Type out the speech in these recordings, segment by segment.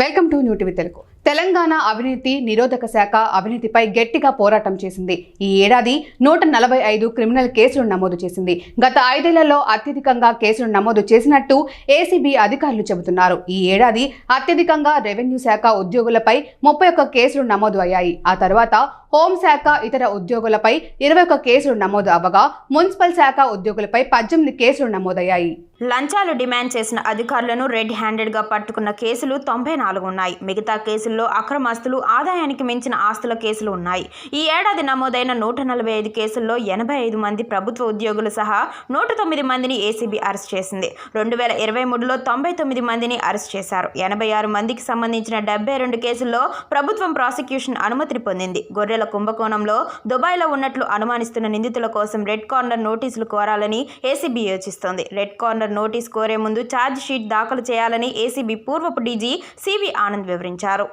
Welcome to new TV Telugu. Telangana అవినీతి నిరోధక శాఖ అవినీతిపై గట్టిగా పోరాటం చేసింది. ఈ ఏడాది నూట నలభై ఐదు క్రిమినల్ కేసులు నమోదు చేసింది. గత ఐదేళ్ళలో అత్యధికంగా కేసులు నమోదు చేసినట్టు ఏసీబీ అధికారులు చెబుతున్నారు. ఈ ఏడాది అత్యధికంగా రెవెన్యూ శాఖ ఉద్యోగులపై ముప్పై ఒక్క కేసులు నమోదు అయ్యాయి. ఆ తర్వాత హోంశాఖ ఇతర ఉద్యోగులపై ఇరవై ఒక్క కేసులు నమోదు అవ్వగా మున్సిపల్ శాఖ ఉద్యోగులపై పద్దెనిమిది కేసులు నమోదయ్యాయి. లంచాలు డిమాండ్ చేసిన అధికారులను రెడ్ హ్యాండెడ్గా పట్టుకున్న కేసులు తొంభై నాలుగు ఉన్నాయి. మిగతా కేసుల్లో అక్రమాస్తులు ఆదాయానికి మించిన ఆస్తుల కేసులు ఉన్నాయి. ఈ ఏడాది నమోదైన నూట నలభై ఐదు కేసుల్లో ఎనభై ఐదు మంది ప్రభుత్వ ఉద్యోగులు సహా నూట తొమ్మిది మందిని ఏసీబీ అరెస్ట్ చేసింది. రెండు వేల ఇరవై మూడులో తొంభై తొమ్మిది మందిని అరెస్ట్ చేశారు. ఎనభై ఆరు మందికి సంబంధించిన డెబ్బై రెండు కేసుల్లో ప్రభుత్వం ప్రాసిక్యూషన్ అనుమతిని పొందింది. గొర్రెల కుంభకోణంలో దుబాయ్లో ఉన్నట్లు అనుమానిస్తున్న నిందితుల కోసం రెడ్ కార్నర్ నోటీసులు కోరాలని ఏసీబీ యోచిస్తోంది. రెడ్ కార్నర్ నోటీస్ కోరే ముందు ఛార్జ్ షీట్ దాఖలు చేయాలని ఏసీబీ పూర్వపు డీజీ సివి ఆనంద్ వివరించారు.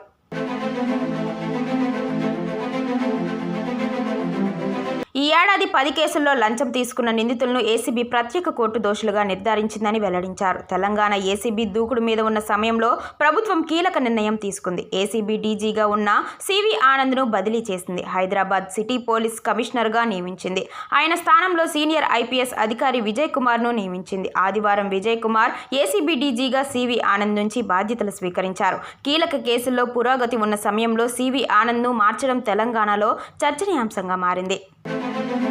ఏడాది పది కేసుల్లో లంచం తీసుకున్న నిందితులను ఏసీబీ ప్రత్యేక కోర్టు దోషులుగా నిర్ధారించిందని వెల్లడించారు. తెలంగాణ ఏసీబీ దూకుడు మీద ఉన్న సమయంలో ప్రభుత్వం కీలక నిర్ణయం తీసుకుంది. ఏసీబీ డీజీగా ఉన్న సివి ఆనంద్ను బదిలీ చేసింది. హైదరాబాద్ సిటీ పోలీస్ కమిషనర్గా నియమించింది. ఆయన స్థానంలో సీనియర్ ఐపీఎస్ అధికారి విజయ్ కుమార్ను నియమించింది. ఆదివారం విజయ్ కుమార్ ఏసీబీ డీజీగా సివి ఆనంద్ నుంచి బాధ్యతలు స్వీకరించారు. కీలక కేసుల్లో పురోగతి ఉన్న సమయంలో సివి ఆనంద్ను మార్చడం తెలంగాణలో చర్చనీయాంశంగా మారింది. Thank you.